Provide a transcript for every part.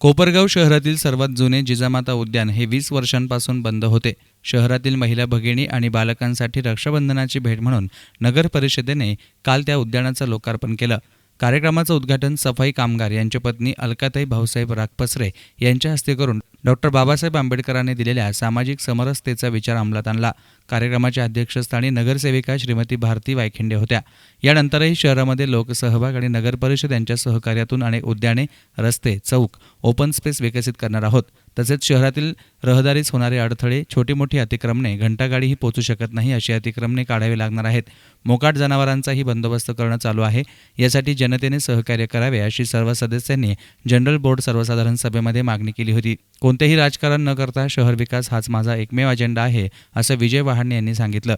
कोपरगाव शहरातील सर्वात जुने जिजामाता उद्यान हे वीस वर्षांपासून बंद होते. शहरातील महिला भगिनी आणि बालकांसाठी रक्षाबंधनाची भेट म्हणून नगर परिषदेने काल त्या उद्यानाचं लोकार्पण केलं. कार्यक्रमाचं उद्घाटन सफाई कामगार यांच्या पत्नी अलकाताई भाऊसाहेब रागपसरे यांच्या हस्ते करून डॉक्टर बाबासाहेब आंबेडकरांनी दिलेल्या सामाजिक समरसतेचा विचार अंमलात आणला. कार्यक्रमाच्या अध्यक्षस्थानी नगरसेविका श्रीमती भारती वायखिंडे होत्या. यानंतरही शहरामध्ये लोकसहभाग आणि नगरपरिषद यांच्या सहकार्यातून अनेक उद्याने रस्ते चौक ओपन स्पेस विकसित करणार आहोत. तसेच शहरातील रहदारीस होणारे अडथळे छोटी मोठी अतिक्रमणे घंटागाडीही पोचू शकत नाही अशी अतिक्रमणे काढावी लागणार आहेत. मोकाट जनावरांचाही बंदोबस्त करणं चालू आहे. यासाठी जनतेने सहकार्य करावे अशी सर्व सदस्यांनी जनरल बोर्ड सर्वसाधारण सभेमध्ये मागणी केली होती. कोणतेही राजकारण न करता शहर विकास हाच माझा एकमेव अजेंडा आहे असं विजय वहाडणे यांनी सांगितलं.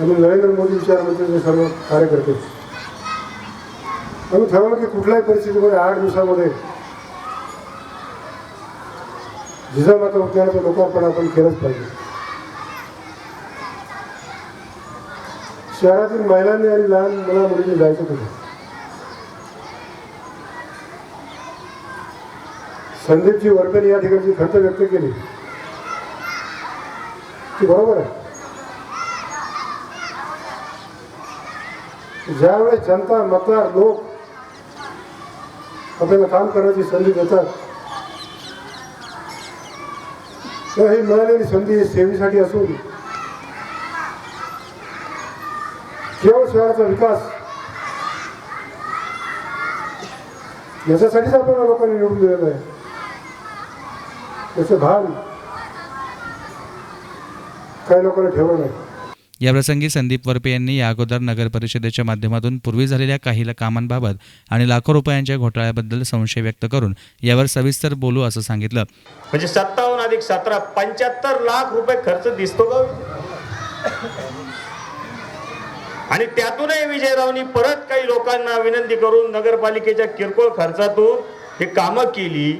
आणि नरेंद्र मोदी सर्व कार्यकर्ते. आम्ही ठरवलं की कुठल्याही परिस्थितीमध्ये आठ दिवसामध्ये जिजामाता उद्यानाचं लोकार्पण आपण केलंच पाहिजे. शहरातील महिलांनी आणि लहान मुला मुलींनी जायचं कुठे? संदीपजी वर्गणी या ठिकाणची खंत व्यक्त केली. ती बरोबर आहे. ज्यावेळेस जनता मतदार लोक आपल्याला काम करण्याची संधी देतात तर ही मिळालेली संधी ही सेवेसाठी असून केवळ शहराचा विकास याच्यासाठीच आपल्याला लोकांनी निवडून दिलेलं आहे. त्याचं भान काही लोकांना ठेवलं नाही. याप्रसंगी संदीप वरपे यांनी या अगोदर नगर परिषदेच्या माध्यमातून पूर्वी झालेल्या काही कामांबाबत आणि लाखो रुपयांच्या घोटाळ्याबद्दल संशय व्यक्त करून यावर सविस्तर बोलू असं सांगितलं. म्हणजे सत्तावन्न अधिक सतरा पंच्याहत्तर लाख रुपये खर्च दिसतो का आणि त्यातूनही विजयरावनी परत काही लोकांना विनंती करून नगरपालिकेच्या किरकोळ खर्चातून हे कामं केली.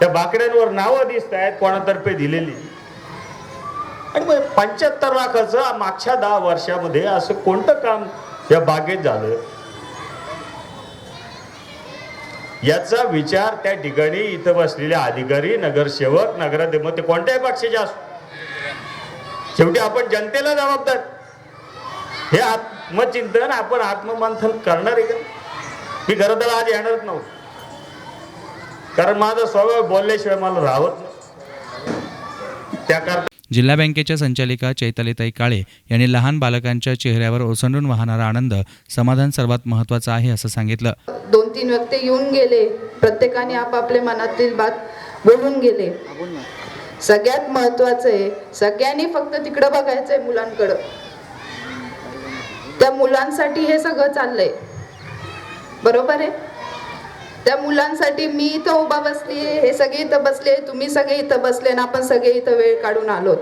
त्या बाकड्यांवर नावं दिसत आहेत कोणातर्फे दिलेली. आणि मग पंच्याहत्तर लाखाचं मागच्या दहा वर्षामध्ये असं कोणतं काम या बागेत झालं? याचा विचार त्या ठिकाणी इथं बसलेले अधिकारी नगरसेवक नगराध्यक्ष ते कोणत्याही पक्षाचे असो. शेवटी आपण जनतेला जबाबदार. हे आत्मचिंतन आपण आत्ममंथन करणार आहे का? मी खरं तर आज येणारच नव्हतं. कारण माझा स्वभाव बोलल्याशिवाय मला राहत नाही. त्याकरता जिल्हा बँकेच्या संचालिका चैतालीताई काळे यांनी लहान बालकांच्या चेहऱ्यावर ओसंडून वाहणारा आनंद समाधान सर्वात महत्त्वाचं आहे असं सांगितलं. दोन तीन व्यक्ती येऊन गेले. प्रत्येकाने आपापले मनातील बात बोलून गेले. सगळ्यात महत्वाचं आहे सगळ्यांनी फक्त तिकडं बघायचंय मुलांकडं. त्या मुलांसाठी हे सगळं चाललंय. बरोबर आहे? त्या मुलांसाठी मी इथं उभा बसली हे सगळे इथं बसले तुम्ही सगळे इथं बसले ना आपण सगळे इथं वेळ काढून आलोत.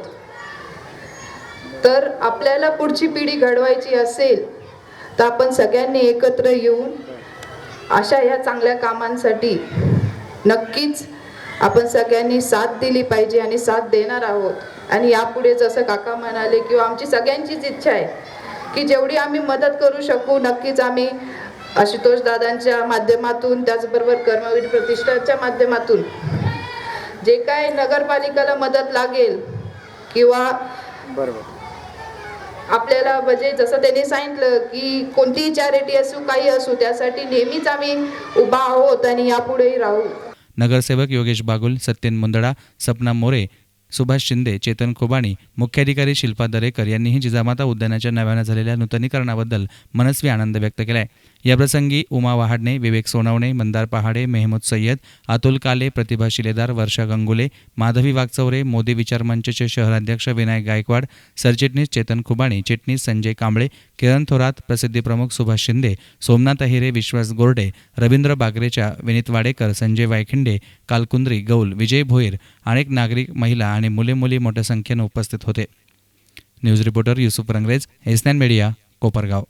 तर आपल्याला पुढची पिढी घडवायची असेल तर आपण सगळ्यांनी एकत्र येऊन अशा ह्या चांगल्या कामांसाठी नक्कीच आपण सगळ्यांनी साथ दिली पाहिजे आणि साथ देणार आहोत. आणि यापुढे जसं काका म्हणाले किंवा आमची सगळ्यांचीच इच्छा आहे की जेवढी आम्ही मदत करू शकू नक्कीच आम्ही आशुतोष दादांच्या माध्यमातून त्याचबरोबर कर्मवीर प्रतिष्ठानच्या माध्यमातून जे काय नगरपालिकेला मदत लागेल किंवा आपल्याला म्हणजे जसं त्यांनी सांगितलं की कोणतीही चॅरिटी असू काही असू त्यासाठी नेहमीच आम्ही उभा आहोत आणि यापुढेही राहू. नगरसेवक योगेश बागुल सत्यन मुंदडा सपना मोरे सुभाष शिंदे चेतन खोबाणी मुख्याधिकारी शिल्पा दरेकर यांनीही जिजामाता उद्यानाच्या नव्यानं झालेल्या नूतनीकरणाबद्दल मनस्वी आनंद व्यक्त केलाय. याप्रसंगी उमा वहाडणे विवेक सोनवणे मंदार पहाडे मेहमूद सय्यद अतुल काले प्रतिभा शिलेदार वर्षा गंगुले माधवी वागचौरे मोदी विचार मंचचे शहराध्यक्ष विनायक गायकवाड सरचिटणीस चेतन खुबाणी चिटणीस संजय कांबळे किरण थोरात प्रसिद्धी प्रमुख सुभाष शिंदे सोमनाथ अहिरे विश्वास गोरडे रवींद्र बागरेच्या विनीत वाडेकर संजय वायखिंडे कालकुंद्री गौल विजय भोईर अनेक नागरिक महिला आणि मुले मुली मोठ्या संख्येनं उपस्थित होते. News reporter Yusuf Rangrez SNN media Kopargaon.